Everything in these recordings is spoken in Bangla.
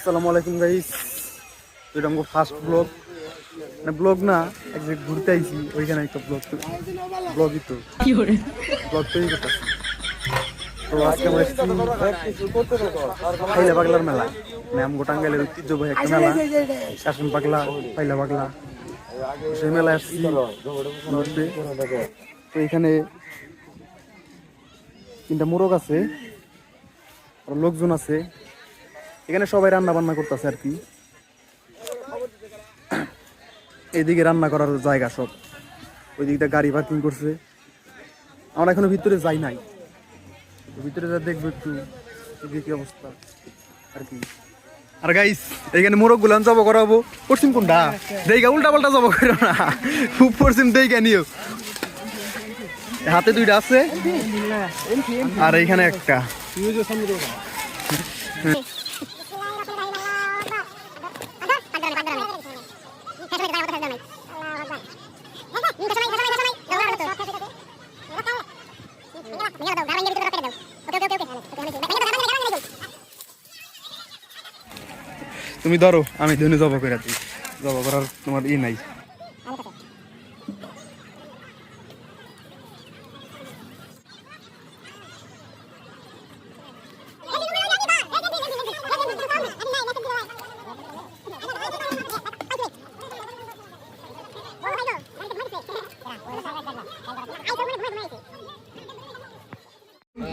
আসসালামু আলাইকুম গাইস এটা আমার ফার্স্ট ব্লগ মানে ব্লগ না এক জায়গায় ঘুরতে আইছি ওইখানে একটা ব্লগ ব্লগই তো। ব্লগ তৈরি করতেছি। তো আজকে আমরা এসেছি পাইলা পাগলার মেলা। মানে আমগো টাঙ্গাইলের ঐতিহ্যবাহী একটা মেলা। শাসন পাগলা পাইলা পাগলা সেই মেলা আসছি তো এখানে তিনটা মোরগ আছে আর লোকজন আছে। এখানে সবাই রান্না বান্না করতেছে আর কি। এইদিকে রান্না করার জায়গা সব। ওই দিকটা গাড়ি পার্কিং করছে। আমরা এখনও ভিতরে যাই নাই। ভিতরে যা দেখব একটু কি অবস্থা আর কি। আর গাইস এখানে মোরগ গুলান জব করাবো। পশ্চিম কোনটা? দেইগা উল্টা পাল্টা জব করো না। খুব পশ্চিম দেইগা নিও। হাতে দুইটা আছে। আর এইখানে একটা। তুমি ধরো আমি ধনে জবা করে দিই জবা করার তোমার ই নাই।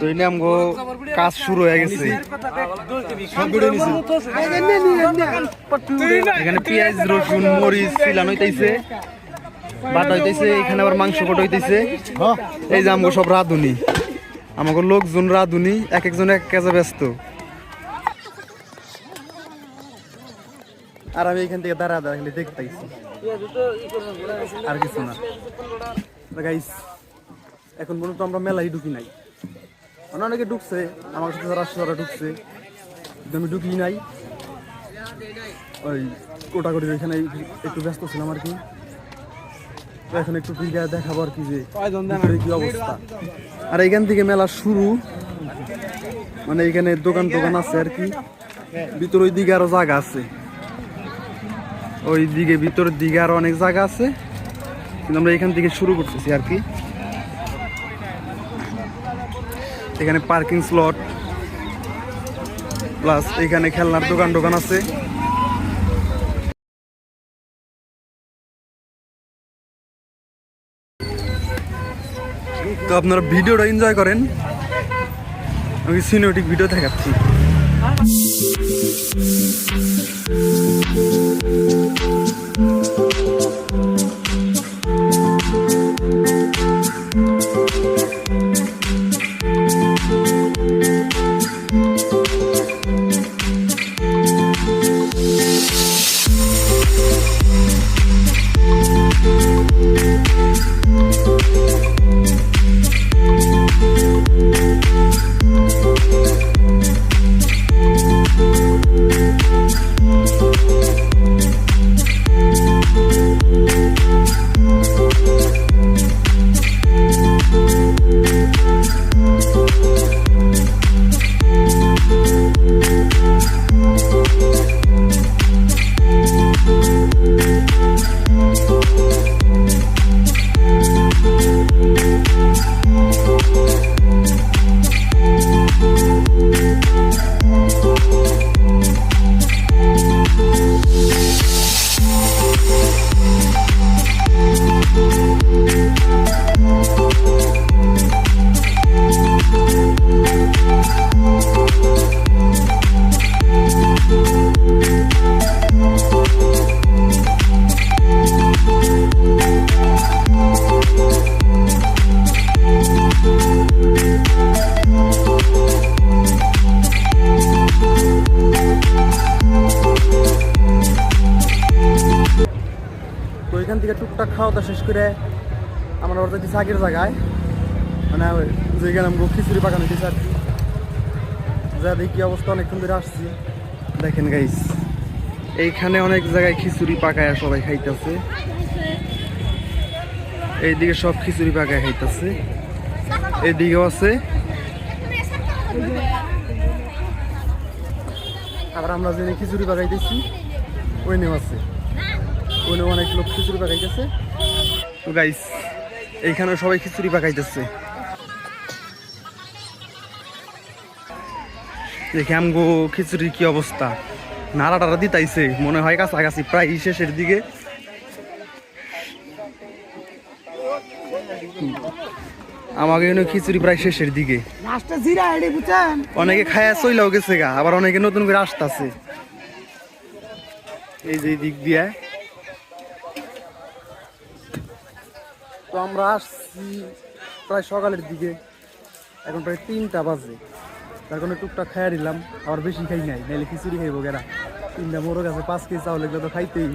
এই আমগো কাজ শুরু হয়ে গেছে। এখানে পেঁয়াজ, রসুন, মরিচ ফিলান হইতেছে বাটা হইতেছে এখানে আবার মাংস কটা হইতেছে এই যে আমগো সব রাঁধুনি। আমাকে লোকজন রাঁধুনি এক একজন এক কাজে ব্যস্ত। আর আমি এখান থেকে দাঁড়া দাঁড়া খালি দেখতেছি আর কিছু না। গাইস এখন পর্যন্ত আমরা মেলাই ঢুকি নাই। মানে অনেকে ঢুকছে আমার সাথে যারা আসছে ওরা ঢুকছে। আমি ঢুকি নাই। ওই কোটাকুটি এখানে একটু ব্যস্ত ছিলাম আর কি। এখন একটু ফিরে দেখাবো আর কি যে কি অবস্থা। আর এখান থেকে মেলা শুরু। মানে এখানে দোকান টোকান আছে আর কি। ভিতর ওই দিকে আরও জায়গা আছে। ওই দিকে ভিতরের দিকে আরও অনেক জায়গা আছে। কিন্তু আমরা এখান থেকে শুরু করতেছি আর কি। এখানে পার্কিং স্লট প্লাস এখানে খেলনার দোকান দোকান আছে। তো আপনারা ভিডিওটা এনজয় করেন। আমি সিনেমেটিক ভিডিও দেখাচ্ছি। টুকটাক খাওয়া দাওয়া শেষ করে আমরা ওর যাচ্ছি আগের জায়গায়। মানে ওই যেখানে আমরা খিচুড়ি পাকানো দিয়েছি আর কি। যা দেখি অবস্থা, অনেকক্ষণ ধরে আসছি। দেখেন গাইস এইখানে অনেক জায়গায় খিচুড়ি পাকায় সবাই খাইতেছে। এইদিকে সব খিচুড়ি পাকায় খাইতেছে। এইদিকেও আছে। আবার আমরা যে খিচুড়ি বাগাইতেছি ওই নেও আছে। ওই নেও অনেক লোক খিচুড়ি বাগাইতেছে তো গাইস এইখানে সবাই খিচুড়ি পাকাইতেছে। দেখি আমগো খিচুড়ির কি অবস্থা। নাড়া টাড়া দিতাইছে মনে হয় কাছাকাছি প্রায় শেষের দিকে। আমাকে এখানে খিচুড়ি প্রায় শেষের দিকে। অনেকে খায়া চইলাও গেছে গা আবার অনেকে নতুন করে আসতেছে। এই যে দিক দিয়ে। আমরা আসছি প্রায় সকালের দিকে। এখন প্রায় তিনটা বাজে। তার কারণে টুকটাক খাইয়া দিলাম, আবার বেশি খাই নাই নাহলে খিচুড়ি খাইবো কেনা তিনটা মোরগ আছে, পাঁচ কেজি চাউল এগুলো তো খাইতেই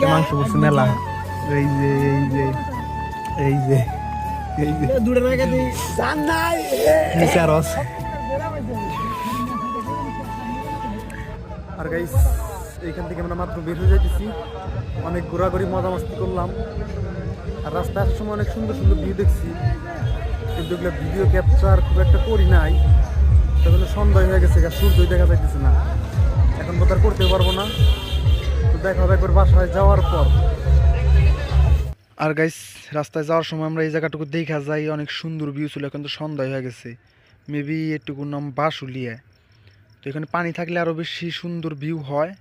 হইব। মাংস বসে মেলা। এই যে এই যে এই যে এই যে। দূরে রেখে দিই জান নাই নিচে আরও আছে। আর গাইস এইখান থেকে আমরা মাত্র বের হয়ে যাইতেছি। অনেক ঘোরাঘুরি মজা মাস্তি করলাম। আর রাস্তায় আসার সময় অনেক সুন্দর সুন্দর ভিউ দেখছি। কিন্তু এগুলো ভিডিও ক্যাপচার খুব একটা করি নাই। তাহলে সন্ধ্যা হয়ে গেছে সূর্যই দেখা যাইতেছে না। এখন আর করতে পারব না। তো দেখা হবে একবার বাসায় যাওয়ার পর। আর গাইস রাস্তায় যাওয়ার সময় আমরা এই জায়গাটুকু দেখা যাই অনেক সুন্দর ভিউ ছিল এখন তো সন্ধ্যা হয়ে গেছে। মেবি এটুকু নাম বাসুলিয়া। তো এখানে পানি থাকলে আরও বেশি সুন্দর ভিউ হয়।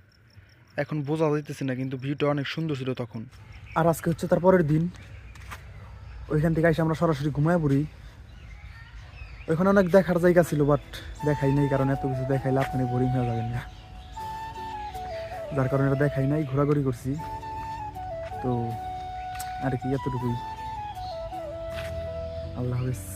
এখন বোঝা যাইতেছে না কিন্তু ভিউটা অনেক সুন্দর ছিল তখন। আর আজকে হচ্ছে তার পরের দিন। ওইখান থেকে এসে আমরা সরাসরি ঘুমায় পড়ি। ওইখানে অনেক দেখার জায়গা ছিল বাট দেখাই নেই কারণ এত কিছু দেখাইলে আপনি বোরিং হয়ে যাবেন না। যার কারণে এটা দেখাই নাই ঘোরাঘুরি করছি। তো আর কি এতটুকুই। আল্লাহ হাফিজ।